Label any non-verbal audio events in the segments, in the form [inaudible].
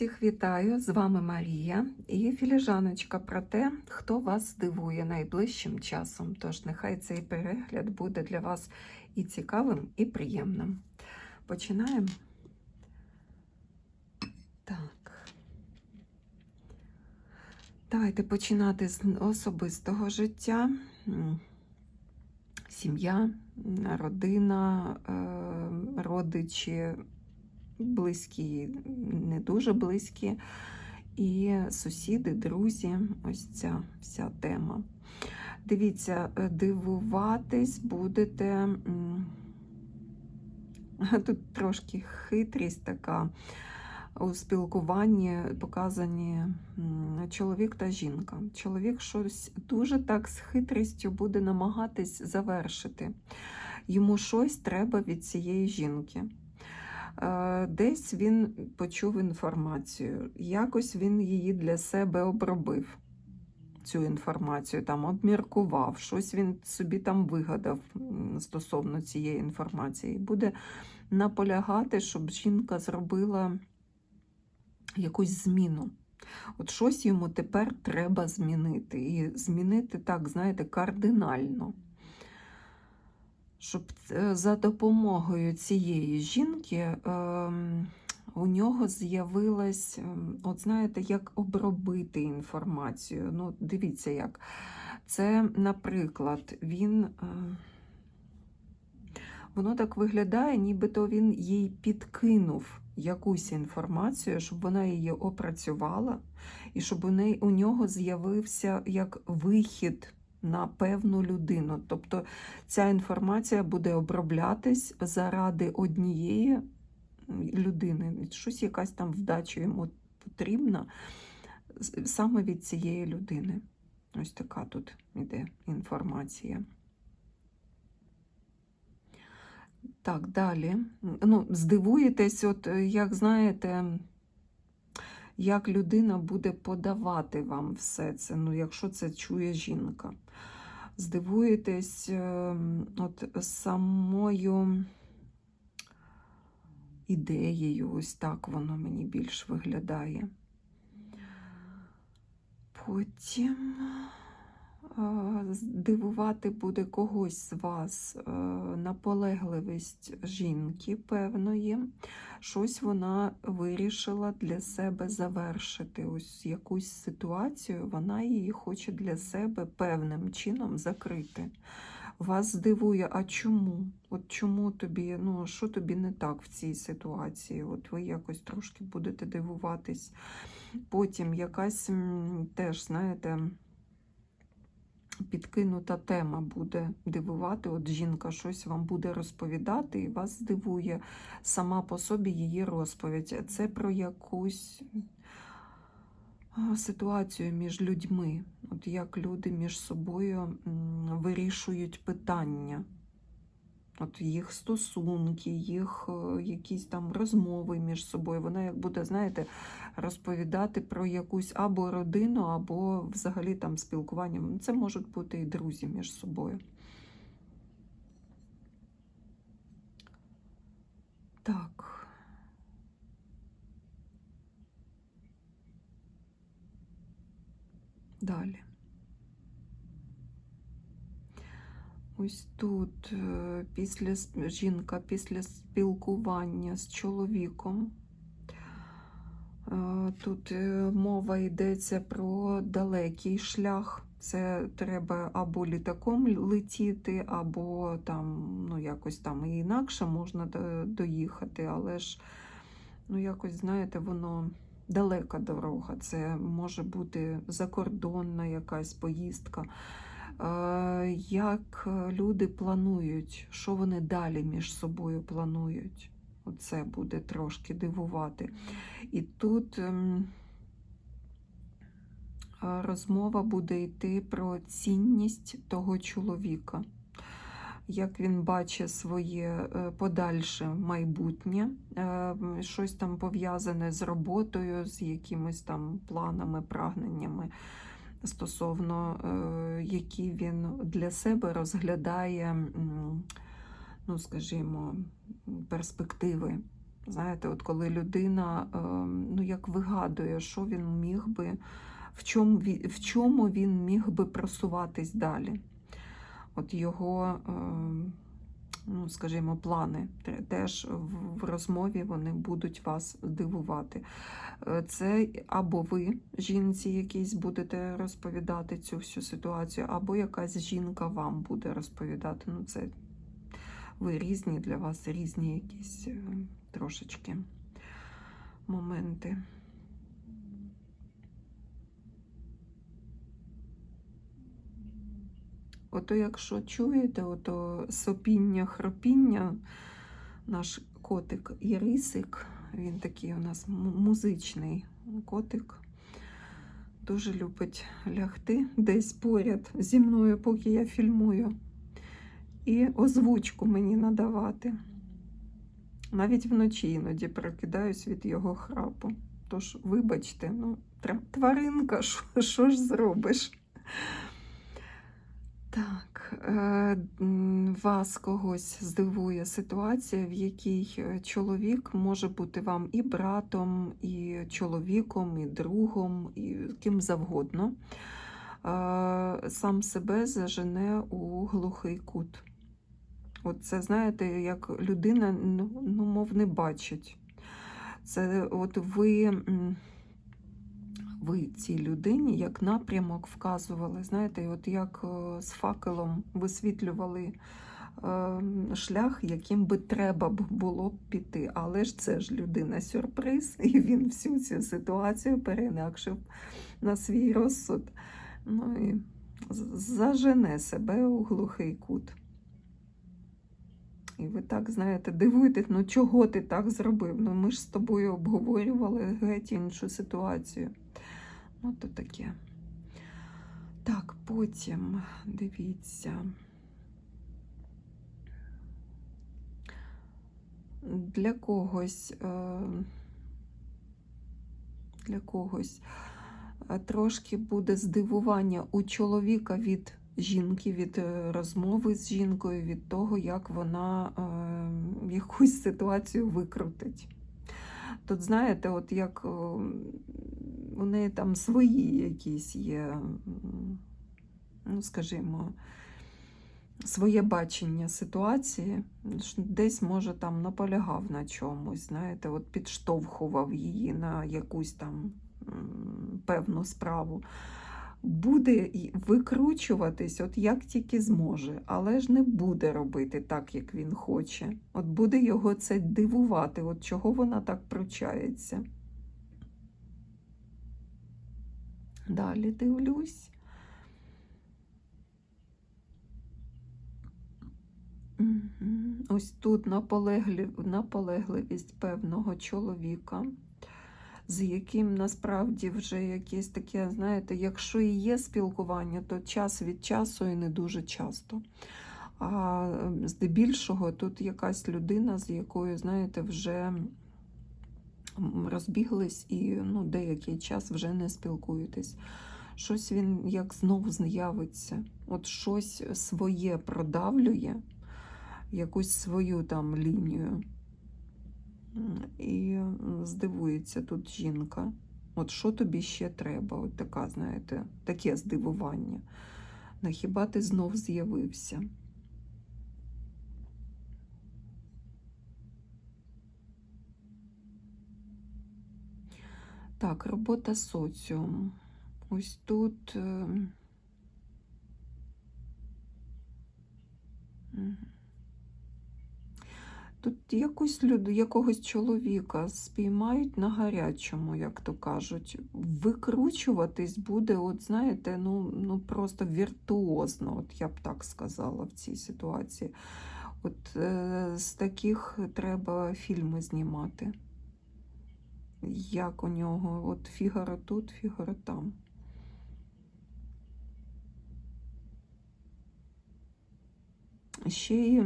Всіх вітаю! З вами Марія і філіжаночка про те, хто вас здивує найближчим часом. Тож нехай цей перегляд буде для вас і цікавим, і приємним. Починаємо. Так. Давайте починати з особистого життя. Сім'я, родина, е, родичі, близькі, не дуже близькі, і сусіди, друзі. Ось ця вся тема. Дивіться, е, дивуватись будете. [laughs] Тут трошки хитрість така у спілкуванні показані чоловік та жінка. Чоловік щось дуже так з хитрістю буде намагатись завершити. Йому щось треба від цієї жінки. Е, Десь він почув інформацію, якось він її для себе обробив. Цю інформацію там обміркував, щось він собі там вигадав стосовно цієї інформації. Буде наполягати, щоб жінка зробила якусь зміну. От щось йому тепер треба змінити. І змінити так, знаєте, кардинально. Щоб е, за допомогою цієї жінки ем, у нього з'явилась, ем, от знаєте, як обробити інформацію. Ну, дивіться, як. Це, наприклад, він. е, Воно так виглядає, нібито він їй підкинув якусь інформацію, щоб вона її опрацювала, і щоб у неї у нього з'явився як вихід на певну людину. Тобто ця інформація буде оброблятись заради однієї людини. Щось якась там вдача йому потрібна саме від цієї людини. Ось така тут іде інформація. Так, далі. Ну, здивуєтесь, от як знаєте, як людина буде подавати вам все це, ну, якщо це чує жінка. Здивуєтесь е, от самою ідеєю, ось так воно мені більш виглядає. Потім здивувати буде когось з вас е, наполегливість жінки певної. Щось вона вирішила для себе завершити. Ось якусь ситуацію вона її хоче для себе певним чином закрити. Вас здивує, а чому? От чому тобі, ну що тобі не так в цій ситуації? От ви якось трошки будете дивуватись. Потім якась теж, знаєте, підкинута тема буде дивувати. От жінка щось вам буде розповідати, і вас здивує сама по собі її розповідь. Це про якусь ситуацію між людьми, от як люди між собою вирішують питання. От їх стосунки, їх е, якісь там розмови між собою. Вона як буде, знаєте, розповідати про якусь або родину, або взагалі там спілкування. Це можуть бути і друзі між собою. Так. Далі. Ось тут е, після жінка після спілкування з чоловіком. Е, Тут е, мова йдеться про далекий шлях. Це треба або літаком летіти, або там, ну, якось там і інакше можна доїхати, але ж, ну, якось, знаєте, воно далека дорога. Це може бути закордонна якась поїздка. Як е, люди планують, що вони далі між собою планують? Оце буде трошки дивувати. І тут ем, е, розмова буде йти про цінність того чоловіка, як він бачить своє е, подальше майбутнє, щось там пов'язане з роботою, з якимись там планами, прагненнями стосовно е, які він для себе розглядає, ну, скажімо, перспективи Знаєте, от коли людина е, ну, як вигадує, що він міг би, в чому в чому він міг би просуватись далі. От його, е, ну, скажімо, плани теж в- розмові вони будуть вас дивувати. Е, Це або ви, жінці, якійсь будете розповідати цю всю ситуацію, або якась жінка вам буде розповідати. Ну, це ви різні для вас, різні якісь е, трошечки моменти. Ото якщо чуєте, ото сопіння, хропіння, наш котик Ірисик, він такий у нас музичний котик, дуже любить лягти десь поряд зі мною, поки я фільмую, і озвучку мені надавати. Навіть вночі іноді прокидаюсь від його храпу. Тож, вибачте, ну, тваринка, [laughs] що, ж зробиш? Так, е, вас когось здивує ситуація, в якій е, чоловік може бути вам і братом, і чоловіком, і другом, і ким завгодно. Е, Сам себе зажене у глухий кут. От це, знаєте, як людина, ну, ну, мов не бачить. Це от ви, ви цій людині як напрямок вказували, знаєте, от як е, з факелом висвітлювали е, шлях, яким би треба було б піти. Але ж це ж людина сюрприз, [laughs] і він всю цю ситуацію переінакшив на свій розсуд. Ну і зажене себе у глухий кут. І ви так, знаєте, дивуєтесь, ну чого ти так зробив? Ну ми ж з тобою обговорювали геть іншу ситуацію. Ну, то таке. Так, потім дивіться. Для когось, е, для когось е, трошки буде здивування у чоловіка від жінки, від е, розмови з жінкою, від того, як вона якусь ситуацію викрутить. Тут, знаєте, от як вони там свої якісь є, ну, скажімо, своє бачення ситуації, десь, може, там наполягав на чомусь, знаєте, от підштовхував її на якусь там певну справу. Буде викручуватись, от як тільки зможе, але ж не буде робити так, як він хоче. От буде його це дивувати, от чого вона так пручається. Далі дивлюсь. Ось тут наполегливість певного чоловіка, з яким насправді вже якесь таке, знаєте, якщо і є спілкування, то час від часу і не дуже часто. А ем, здебільшого тут якась людина, з якою, знаєте, вже розбіглись і ну, деякий час вже не спілкуєтесь. Щось він як знов з'явиться, от щось своє продавлює, якусь свою там лінію. І здивується тут жінка. От що тобі ще треба? От така, знаєте, таке здивування. На хіба ти знов з'явився? Так, робота соціум. Ось тут. мгм. Тут якусь люд... якогось чоловіка спіймають на гарячому, як то кажуть. Викручуватись буде, от знаєте, ну, ну просто віртуозно, от я б так сказала в цій ситуації. От е, з таких треба фільми знімати. Як у нього, от Фігаро тут, Фігаро там. Ще й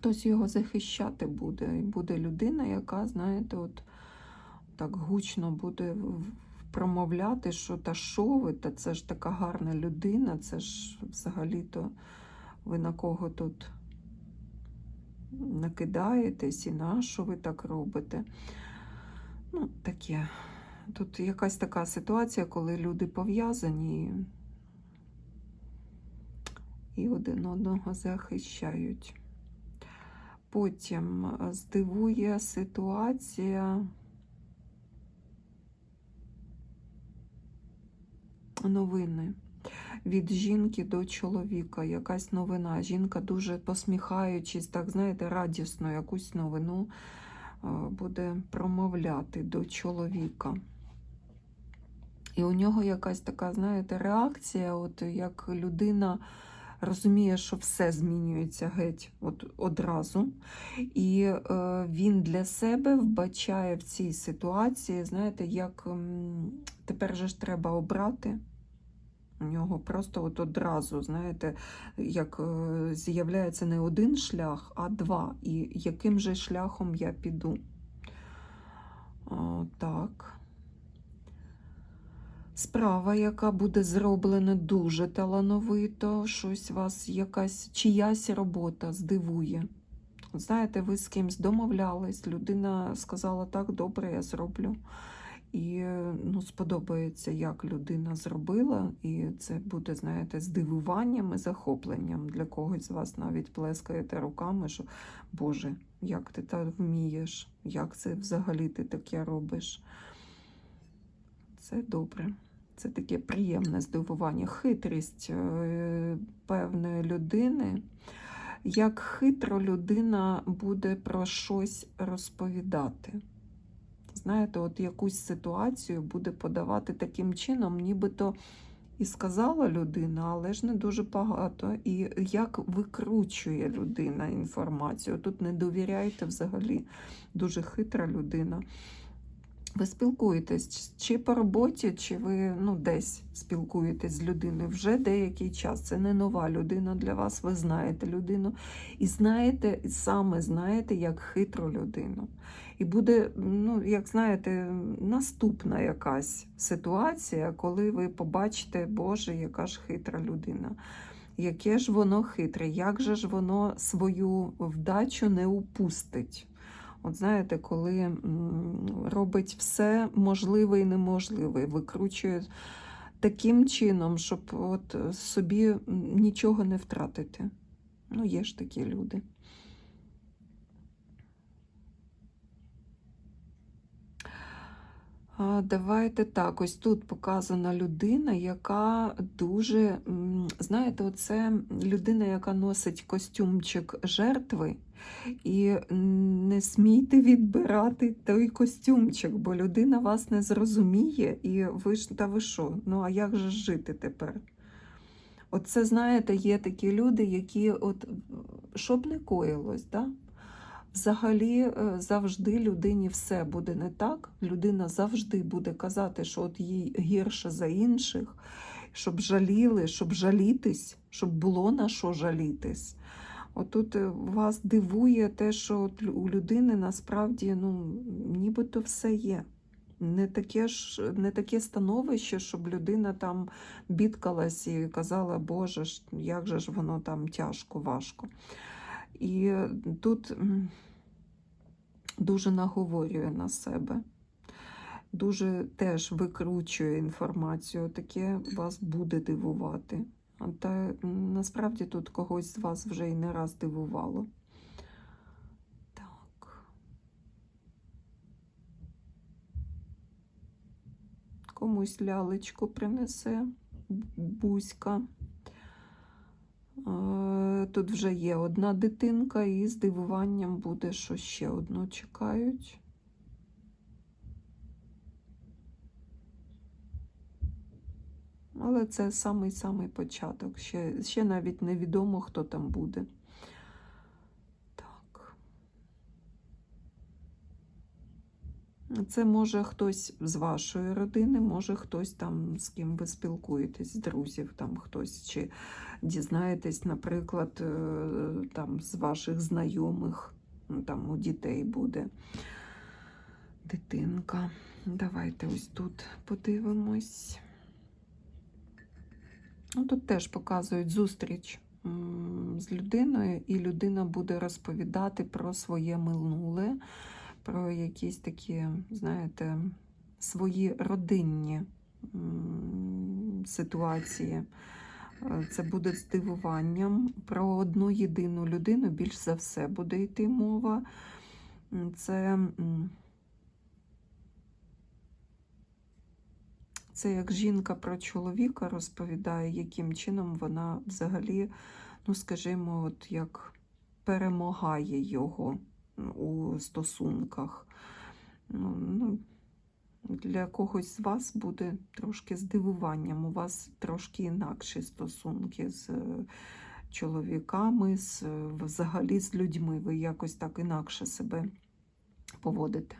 хтось його захищати буде. І буде людина, яка, знаєте, от так гучно буде промовляти, що та що ви, та це ж така гарна людина, це ж взагалі-то ви на кого тут накидаєтесь і на що ви так робите. Ну, таке. Тут якась така ситуація, коли люди пов'язані і один одного захищають. Потім е, здивує ситуація. Новини від жінки до чоловіка. Якась новина. Жінка дуже посміхаючись, так знаєте, радісно якусь новину е, буде промовляти до чоловіка. І у нього якась така, знаєте, реакція, от як людина розуміє, що все змінюється геть от одразу. І е, він для себе вбачає в цій ситуації, знаєте, як тепер же ж треба обрати. У нього просто от одразу, знаєте, як е, з'являється не один шлях, а два. І яким же шляхом я піду. О, так. Справа, яка буде зроблена дуже талановито, щось вас якась чиясь робота здивує. Знаєте, ви з кимсь домовлялись, людина сказала, так, добре, я зроблю. І ну, сподобається, як людина зробила, і це буде, знаєте, здивуванням і захопленням. Для когось з вас навіть плескаєте руками, що Боже, як ти так вмієш, як це взагалі ти таке робиш. Це добре. Це таке приємне здивування, хитрість е, певної людини. Як хитро людина буде про щось розповідати. Знаєте, от якусь ситуацію буде подавати таким чином, нібито і сказала людина, але ж не дуже багато. І як викручує людина інформацію. Тут не довіряйте взагалі. Дуже хитра людина. Ви спілкуєтесь чи по роботі, чи ви ну, десь спілкуєтесь з людиною вже деякий час. Це не нова людина для вас, ви знаєте людину. І знаєте, саме знаєте, як хитру людину. І буде, ну, як знаєте, наступна якась ситуація, коли ви побачите, Боже, яка ж хитра людина. Яке ж воно хитре, як же ж воно свою вдачу не упустить? От знаєте, коли робить все можливе і неможливе, викручує таким чином, щоб от собі нічого не втратити. Ну, є ж такі люди. Давайте так, ось тут показана людина, яка дуже, знаєте, оце людина, яка носить костюмчик жертви, і не смійте відбирати той костюмчик, бо людина вас не зрозуміє, і ви ж, та ви що? Ну, а як же жити тепер? Оце, знаєте, є такі люди, які, от, що б не коїлось, да? Взагалі, е, завжди людині все буде не так. Людина завжди буде казати, що от їй гірше за інших, щоб жаліли, щоб жалітись, щоб було на що жалітись. Отут е, вас дивує те, що от у людини насправді ну, нібито все є. Не таке ж не таке становище, щоб людина там бідкалась і казала, Боже, як же ж воно там тяжко, важко. І тут дуже наговорює на себе, дуже теж викручує інформацію. Таке вас буде дивувати. Та насправді тут когось з вас вже і не раз дивувало. Так. Комусь лялечку принесе бузька. Тут вже є одна дитинка, і з дивуванням буде, що ще одну чекають. Але це самий-самий початок. Ще, ще навіть невідомо, хто там буде. Так. Це може хтось з вашої родини, може хтось там, з ким ви спілкуєтесь, з друзів, там хтось, чи дізнаєтесь, наприклад, е, там з ваших знайомих, там у дітей буде дитинка. Давайте ось тут подивимось. Ну, тут теж показують зустріч з людиною, і людина буде розповідати про своє минуле, про якісь такі, знаєте, свої родинні ситуації. Це буде здивуванням. Про одну єдину людину більш за все буде йти мова. Це, це як жінка про чоловіка розповідає, яким чином вона взагалі, ну скажімо, от як перемагає його у стосунках. Ну, ну, для когось з вас буде трошки здивуванням. У вас трошки інакші стосунки з е, чоловіками, з, е, взагалі з людьми. Ви якось так інакше себе поводите.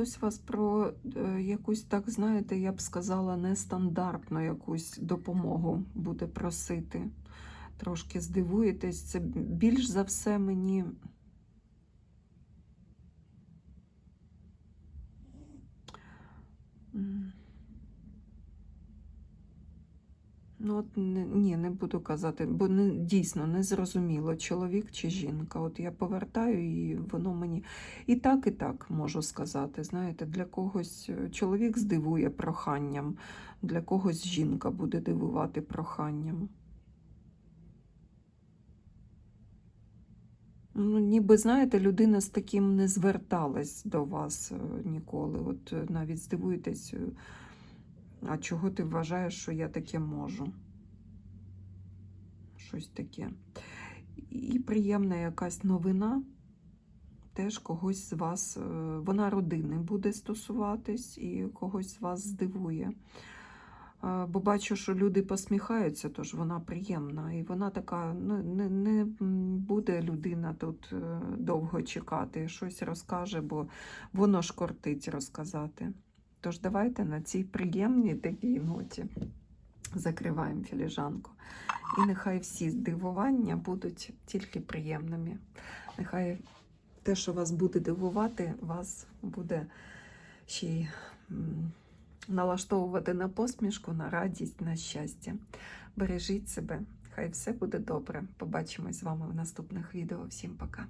Хтось вас про е, якусь, так знаєте, я б сказала, нестандартну якусь допомогу буде просити. Трошки здивуєтесь, це більш за все мені. Ну, от ні, не буду казати, бо не, дійсно не зрозуміло, чоловік чи жінка. От я повертаю, і воно мені і так, і так можу сказати. Знаєте, для когось е, чоловік здивує проханням, для когось жінка буде дивувати проханням. Ну, ніби, знаєте, людина з таким не зверталась до вас е, ніколи. От е, навіть здивуєтесь, а чого ти вважаєш, що я таке можу? Щось таке. І приємна якась новина. Теж когось з вас, е, вона родини буде стосуватись і когось з вас здивує. Е, Бо бачу, що люди посміхаються, тож вона приємна. І вона така, ну, не, не буде людина тут е, довго чекати, щось розкаже, бо воно ж кортить розказати. Тож давайте на цій приємній такій ноті закриваємо філіжанку. І нехай всі здивування будуть тільки приємними. Нехай те, що вас буде дивувати, вас буде ще й налаштовувати на посмішку, на радість, на щастя. Бережіть себе, хай все буде добре. Побачимось з вами в наступних відео. Всім пока.